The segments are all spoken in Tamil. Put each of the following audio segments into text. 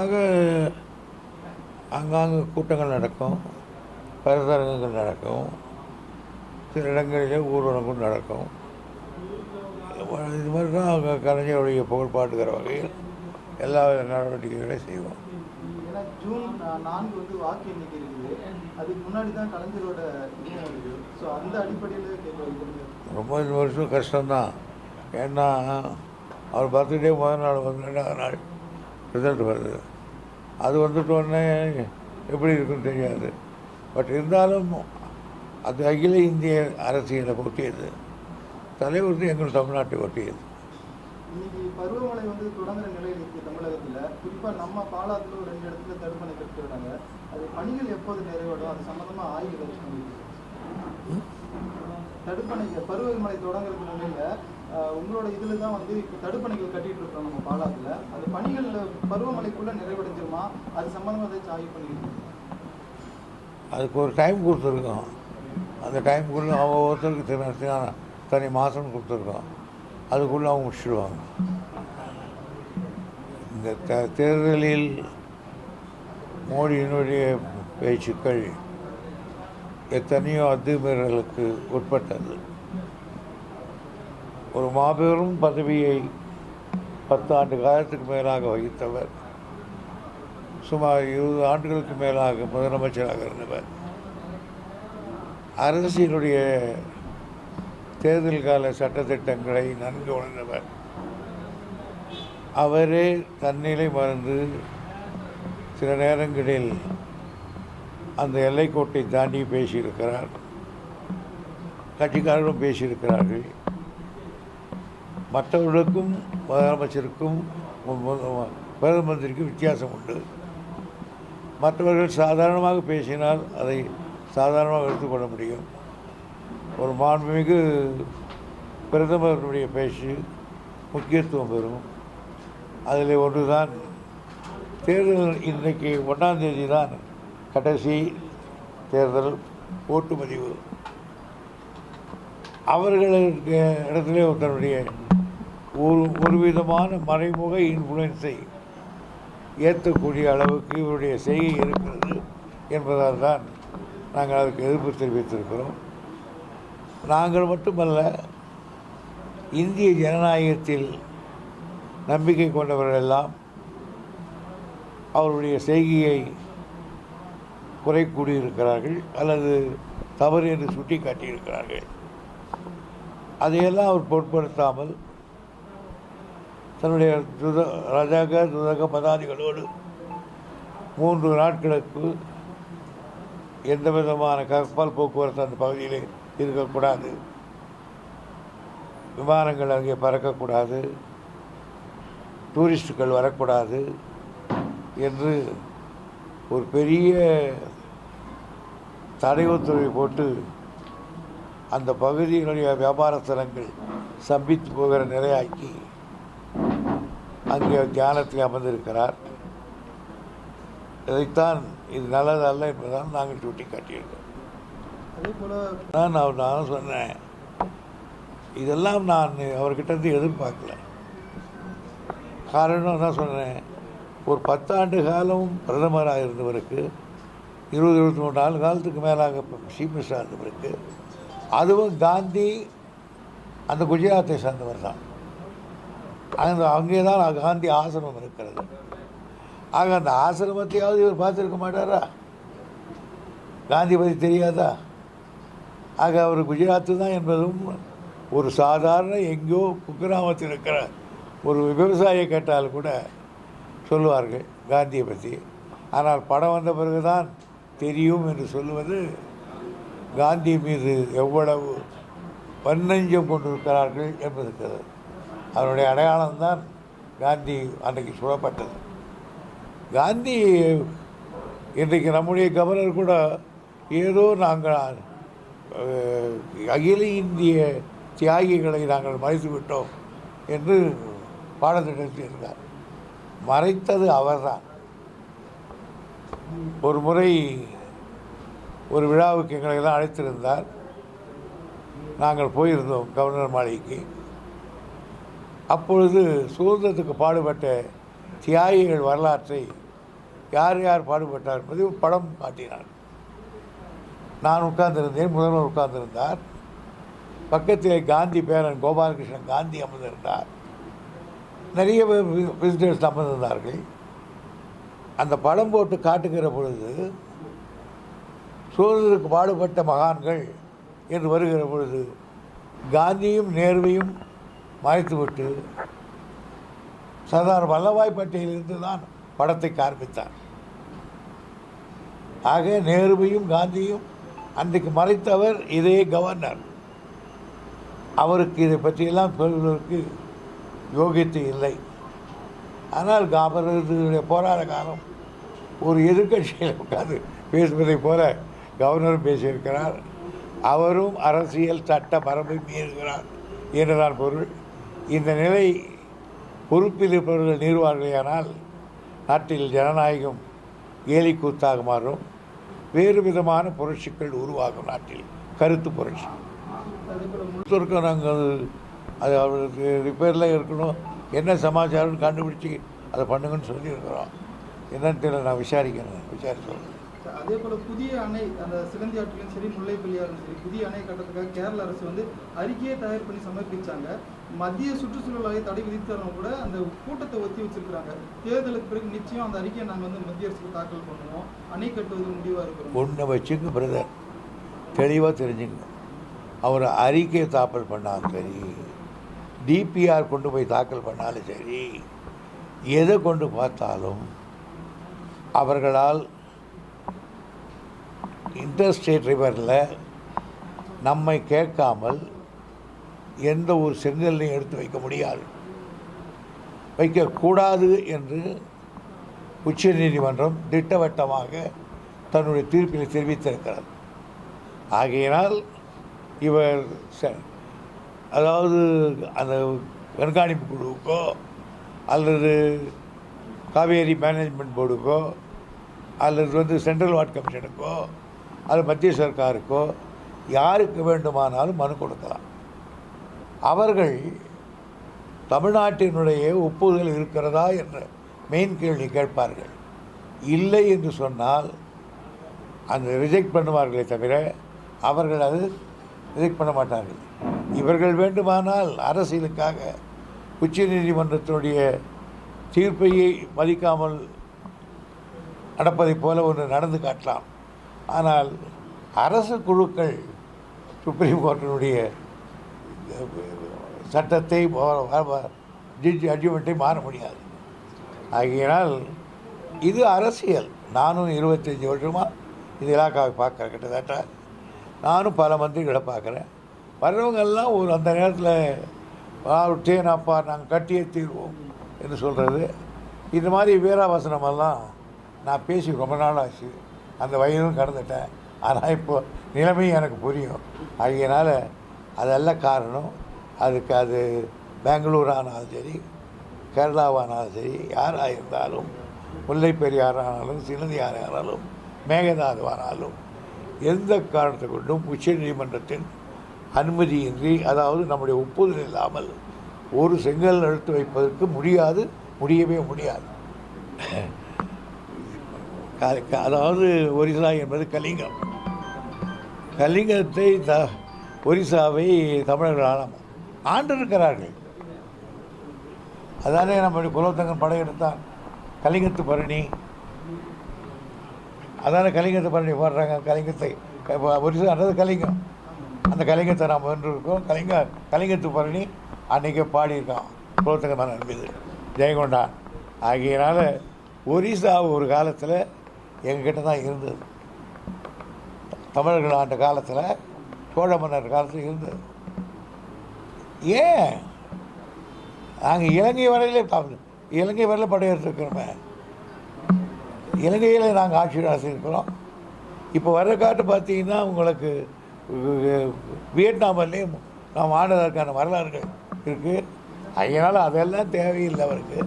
ஆக ஆங்காங்கு கூட்டங்கள் நடக்கும் கருத்தரங்குகள் நடக்கும் சில இடங்களிலே ஊர்வலங்கள் நடக்கும். இது மாதிரி தான் அவங்க கலைஞருடைய புகழ் பாட்டுக்கிற வகையில் எல்லா வித நடவடிக்கைகளையும் செய்வோம். ஜூன் நான்கு வந்து வாக்கு எண்ணிக்கை இருக்குது. அதுக்கு முன்னாடி தான் கலைஞரோட இதுவும் வருது ஸோ அந்த அடிப்படையில் கேட்க வைக்கிறது. ரொம்ப வருஷம் கஷ்டம்தான். ஏன்னா அவர் பர்த்டே முதல் நாள் வந்து ரெண்டாவது நாள். ரிசல்ட் வருது. அது வந்துட்ட உடனே எப்படி இருக்குன்னு தெரியாது. பட் இருந்தாலும் அது அகில இந்திய அரசியலை ஒட்டியது தலைவர் எங்கள் தமிழ்நாட்டை ஒட்டியது இன்னைக்கு பருவமழை வந்து தொடங்குற நிலையில் இருக்கு தமிழகத்துல. குறிப்பா நம்ம பாலாத்துல ஒரு ரெண்டு இடத்துல தடுப்பணை கட்டி விடாங்க அது பணிகள் எப்போது நிறைவடும் அது சம்பந்தமா ஆய்வு? தடுப்பணை பருவமழை தொடங்குற நிலையில உங்களோட இதில் தான் வந்து இப்போ தடுப்பணைகள் கட்டிட்டு இருக்கோம் நம்ம பாலாத்தில். அது பணிகள் பருவமழைக்குள்ளே நிறைவடைஞ்சிருமா? அது சம்மந்தமாக ஏதாச்சும் ஆய்வு பண்ணிருக்கீங்க அதுக்கு ஒரு டைம் கொடுத்துருக்கோம். அந்த டைமுக்குள்ளே அவங்க ஒருத்தருக்கு தனி தனி- தனி மாதம் கொடுத்துருக்கோம். அதுக்குள்ளே அவங்க முடிச்சிடுவாங்க இந்த த தேர்தலில் மோடியினுடைய பேச்சுக்கள் எத்தனையோ அத்துமீறலுக்கு உட்பட்டது. ஒரு மாபெரும் பதவியை பத்தாண்டு காலத்துக்கு மேலாக வகித்தவர். சுமார் இருபது ஆண்டுகளுக்கு மேலாக முதலமைச்சராக இருந்தவர். அரசினுடைய தேர்தல் கால சட்டத்திட்டங்களை நன்கு உணர்ந்தவர். அவரே தன்னிலை மறந்து சில நேரங்களில் அந்த எல்லைக்கோட்டை தாண்டி பேசியிருக்கிறார். கட்சிக்காரரும் பேசியிருக்கிறார்கள். மற்றவர்களுக்கும் முதலமைச்சருக்கும் பிரதம மந்திரிக்கும் வித்தியாசம் உண்டு. மற்றவர்கள் சாதாரணமாக பேசினால் அதை சாதாரணமாக எடுத்துக்கொள்ள முடியும். ஒரு மாண்புமிகு பிரதமருடைய பேச்சு முக்கியத்துவம் பெறும். அதில் ஒன்று தான் தேர்தல் இன்றைக்கு ஒன்றாம் தேதி தான் கடைசி தேர்தல் ஓட்டுப்பதிவு அவர்களுக்கு இடத்துல தன்னுடைய ஒரு ஒரு விதமான மறைமுக இன்ஃப்ளூயன்ஸை ஏற்றக்கூடிய அளவுக்கு இவருடைய செய்கை இருக்கிறது என்பதால் தான் நாங்கள் அதுக்கு எதிர்ப்பு தெரிவித்திருக்கிறோம். நாங்கள் மட்டுமல்ல இந்திய ஜனநாயகத்தில் நம்பிக்கை கொண்டவர்கள் எல்லாம் அவருடைய செய்கையை குறை கூடியிருக்கிறார்கள் அல்லது தவறு என்று சுட்டி காட்டியிருக்கிறார்கள் அதையெல்லாம் அவர் பொருட்படுத்தாமல் தன்னுடைய துத ரஜக துதக பதாதிகளோடு மூன்று நாட்களுக்கு எந்த விதமான கப்பல் போக்குவரத்து அந்த பகுதியிலே இருக்கக்கூடாது. விமானங்கள் அங்கே பறக்கக்கூடாது. டூரிஸ்டுகள் வரக்கூடாது என்று ஒரு பெரிய தடை உத்தரவை போட்டு அந்த பகுதியினுடைய வியாபார தலங்கள் சம்பித்து போகிற நிலையாக்கி அங்கே தியானத்தில் அமர்ந்திருக்கிறார். இதைத்தான் இது நல்லது அல்ல என்பதால் நாங்கள் சுட்டி காட்டியிருக்கோம் நான் அவர் நானும் சொன்னேன். இதெல்லாம் நான் அவர்கிட்ட இருந்து எதிர்பார்க்கல. காரணம் தான் சொன்னேன். ஒரு பத்தாண்டு காலம் பிரதமராக இருந்தவருக்கு இருபது இருபத்தி மூணு நாலு காலத்துக்கு மேலாக சீஃப் மினிஸ்டராக இருந்தவருக்கு அதுவும் காந்தி அந்த குஜராத்தை சார்ந்தவர் தான். அந்த அங்கே தான் காந்தி ஆசிரமம் இருக்கிறது. ஆக அந்த ஆசிரமத்தையாவது இவர் பார்த்துருக்க மாட்டாரா? காந்தி பற்றி தெரியாதா? ஆக அவர் குஜராத்து தான் என்பதும் ஒரு சாதாரண எங்கேயோ குக்கிராமத்தில் இருக்கிற ஒரு விவசாயியை கேட்டால் கூட சொல்லுவார்கள் காந்தியை பற்றி. ஆனால் படம் வந்த பிறகுதான் தெரியும் என்று சொல்லுவது காந்தி மீது எவ்வளவு வன்னஞ்சம் கொண்டிருக்கிறார்கள் என்பதற்கு. அதனுடைய அடையாளம்தான் காந்தி அன்றைக்கு சுடப்பட்டது காந்தி இன்றைக்கு நம்முடைய கவர்னர் கூட ஏதோ நாங்கள் அகில இந்திய தியாகிகளை நாங்கள் மறைத்து விட்டோம் என்று பாடத்திட்டத்தில் மறைத்தது அவர்தான். ஒரு முறை ஒரு விழாவுக்கு எங்களை எல்லாம் அழைத்திருந்தார். நாங்கள் போயிருந்தோம் கவர்னர் மாளிகைக்கு. அப்பொழுது சுதந்திரத்துக்கு பாடுபட்ட தியாகிகள் வரலாற்றை யார் யார் பாடுபட்டார் என்பதை படம் காட்டினார். நான் உட்கார்ந்திருந்தேன் முதல்வர் உட்கார்ந்திருந்தார். பக்கத்திலே காந்தி பேரன் கோபாலகிருஷ்ணன் காந்தி அமர்ந்திருந்தார். நிறைய விசிட்டர்ஸ் அமர்ந்திருந்தார்கள். அந்த படம் போட்டு காட்டுகிற பொழுது சுதந்திரத்துக்கு பாடுபட்ட மகான்கள் என்று வருகிற பொழுது காந்தியும் நேருவையும் மறைத்துவிட்டு சர்தார் வல்லபாய் பட்டேலிருந்து தான் படத்தை காண்பித்தார். ஆக நேருவையும் காந்தியும் அன்றைக்கு மறைத்தவர் இதே கவர்னர். அவருக்கு இதை பற்றியெல்லாம் சொல்வதற்கு யோகியத்தை இல்லை. ஆனால் அவரது போராட காலம் ஒரு எதிர்கட்சியில் உட்காந்து பேசுவதைப் போல கவர்னரும் பேசியிருக்கிறார். அவரும் அரசியல் சட்ட மரபை மீறுகிறார். என்றுதான் பொருள். இந்த நிலை பொறுப்பில் இருப்பவர்கள் நீர்வார்களேயானால் நாட்டில் ஜனநாயகம் கேலி கூத்தாக மாறும். வேறு விதமான புரட்சிகள் உருவாகும் நாட்டில். கருத்து புரட்சி. அதே நாங்கள் அது அவர்களுக்கு ரிப்பேரில் இருக்கணும். என்ன சமாச்சாரம்னு கண்டுபிடிச்சி அதை பண்ணுங்கன்னு சொல்லியிருக்கிறோம். என்னன்னு தெரியல நான் விசாரிக்கணும் விசாரிச்சு அதே போல புதிய அணை அந்த சிலந்தி ஆற்றிலும் சரி முல்லை பெரியாறும் சரி புதிய அணை கட்டத்துக்காக கேரள அரசு வந்து அறிக்கையை தயார் பண்ணி சமர்ப்பிச்சாங்க. மத்திய சுற்றுச்சூழல் ஆணைய தடை விதித்தவங்க கூட அந்த கூட்டத்தை ஒத்தி வச்சிருக்கிறாங்க. தேர்தலுக்கு பிறகு நிச்சயம் அந்த அறிக்கையை நாங்கள் வந்து மத்திய அரசுக்கு தாக்கல் பண்ணுவோம். அணை கட்டுவது முடிவாக இருக்கிறோம் ஒன்றை வச்சுக்கு பிரதர். தெளிவாக தெரிஞ்சுங்க அவர் அறிக்கையை தாக்கல் பண்ணாலும் சரி டிபிஆர் கொண்டு போய் தாக்கல் பண்ணாலும் சரி எதை கொண்டு பார்த்தாலும் அவர்களால் இன்டர்ஸ்டேட் ரிவரில் நம்மை கேட்காமல் எந்த ஒரு செங்கல்லையும் எடுத்து வைக்க முடியாது. வைக்கக்கூடாது என்று உச்ச நீதிமன்றம் திட்டவட்டமாக தன்னுடைய தீர்ப்பில் தெரிவித்திருக்கிறது. ஆகையினால் இவர் அதாவது அந்த கண்காணிப்பு குழுவுக்கோ அல்லது காவேரி மேனேஜ்மெண்ட் போர்டுக்கோ அல்லது வந்து சென்ட்ரல் வார்டு கமிஷனுக்கோ அது மத்திய சர்க்காருக்கோ யாருக்கு வேண்டுமானாலும் மனு கொடுக்கலாம். அவர்கள் தமிழ்நாட்டினுடைய ஒப்புதல் இருக்கிறதா என்ற மெயின் கேள்வி கேட்பார்கள். இல்லை என்று சொன்னால் அந்த ரிஜெக்ட் பண்ணுவார்களே தவிர அவர்கள் அது ரிஜெக்ட் பண்ண மாட்டார்கள். இவர்கள் வேண்டுமானால் அரசியலுக்காக உச்ச நீதிமன்றத்தினுடைய தீர்ப்பையை மதிக்காமல் நடப்பதைப் போல ஒன்று நடந்து காட்டலாம். ஆனால் அரசு குழுக்கள் சுப்ரீம் கோர்ட்டினுடைய சட்டத்தை ஜட்ஜ் ஜட்ஜ்மெண்ட்டை மாற முடியாது. ஆகையினால் இது அரசியல். நானும் இருபத்தஞ்சி வருஷமாக இது இலாக்காவை பார்க்குறேன் கிட்டத்தட்ட. நானும் பல மந்திரிகளை பார்க்குறேன். வர்றவங்கெல்லாம் ஒரு அந்த நேரத்தில் தேனப்பா நாங்கள் கட்டியே தீர்வோம் என்று சொல்கிறது இந்த மாதிரி வீராவசனமெல்லாம் நான் பேசி ரொம்ப நாள் ஆச்சு அந்த வயதும் கடந்துட்டேன். ஆனால் இப்போ நிலைமை எனக்கு புரியும். அதனால் அதெல்லாம் காரணம் அதுக்கு அது பெங்களூர் ஆனாலும் சரி கேரளாவானாலும் சரி யாராக இருந்தாலும் முல்லை பெரியாரானாலும் சிலந்தியாரானாலும் மேகதாதுவானாலும் எந்த காரணத்தை கொண்டும் உச்ச நீதிமன்றத்தின் அனுமதியின்றி அதாவது நம்முடைய ஒப்புதல் இல்லாமல் ஒரு செங்கல் எடுத்து வைப்பதற்கு முடியாது முடியவே முடியாது. அதாவது ஒரிசா என்பது கலிங்கம். கலிங்கத்தை த ஒரிசாவை தமிழர்கள் ஆளாம. ஆண்டிருக்கிறார்கள். அதானே நம்முடைய குலோத்தங்கன் படையெடுத்தான். கலிங்கத்து பரணி. அதானே கலிங்கத்து பரணி பாடுறாங்க. கலிங்கத்தை ஒரிசான்றது கலிங்கம். அந்த கலிங்கத்தை நாம் வென்றிருக்கோம் கலிங்க கலிங்கத்து பரணி அன்றைக்கே பாடியிருக்கான். குலோத்தங்கன் மீது. ஜெயங்கொண்டான். ஆகியனால ஒரிசா ஒரு காலத்தில் எங்ககிட்ட தான் இருந்தது. தமிழர்கள் ஆண்ட காலத்தில் சோழ மன்னர் காலத்தில் இருந்தது. ஏன்? நாங்கள் இலங்கை வரையிலே இலங்கை வரையில் படையெடுத்துருக்கிறோமே இலங்கையில் நாங்கள் ஆட்சி நடத்தியிருக்கிறோம் இப்போ வர்ற காட்டு பார்த்தீங்கன்னா உங்களுக்கு வியட்நாமிலையும் நாம் ஆண்டதற்கான வரலாறுகள் இருக்குது அதனால் அதெல்லாம் தேவையில்லை அவருக்கு.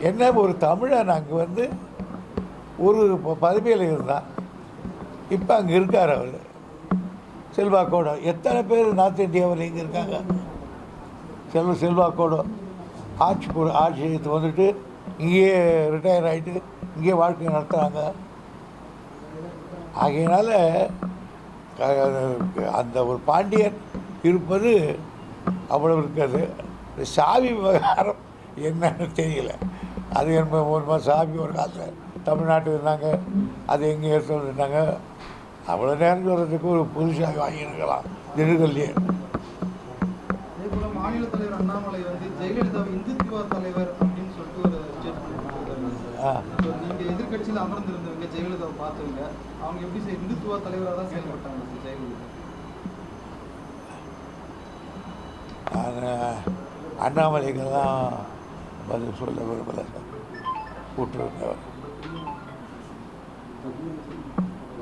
என்ன ஒரு தமிழன் அங்கே வந்து ஒரு பதவியில் இருந்தால் இப்போ அங்கே இருக்கார் அவர். செல்வாக்கோட எத்தனை பேர் நார்த் இந்தியாவில் இங்கே இருக்காங்க? செல்வ செல்வாக்கோட ஆட்சி பொறு- ஆட்சி செய்து வந்துட்டு இங்கேயே ரிட்டையர் ஆகிட்டு இங்கேயே வாழ்க்கை நடத்துகிறாங்க ஆகையினால அந்த ஒரு பாண்டியன் இருப்பது அவ்வளவு இருக்காது. சாவி விவகாரம் என்னன்னு தெரியல. அது என்ன ஒரு சாவி ஒரு காலத்தில் தமிழ்நாட்டுக்கு இருந்தாங்க. அது எங்கே எடுத்து இருந்தாங்க அவ்வளோ நேரம் சொல்கிறதுக்கு ஒரு புது சாவி வாங்கியிருக்கலாம். திண்டுக்கல்லையே. மாநில தலைவர் அண்ணாமலை வந்து ஜெயலலிதாவை இந்துத்துவ தலைவர் அப்படின்னு சொல்லிட்டு ஒரு ஸ்டேட்மெண்ட் கொடுத்திருக்காரு ஆ. இப்போ நீங்க எதிர்க்கட்சியில் அமர்ந்திருந்தவங்க ஜெயலலிதாவை பார்த்தவங்க அவங்க எப்படி இந்துத்துவ தலைவராக தான் செயல்பட்டாங்க ஜெயலலிதா? நான் அண்ணாமலைக்கெல்லாம் பதில் சொல்ல விரும்பலை சார். கூப்பிட்டுருந்தவர் community.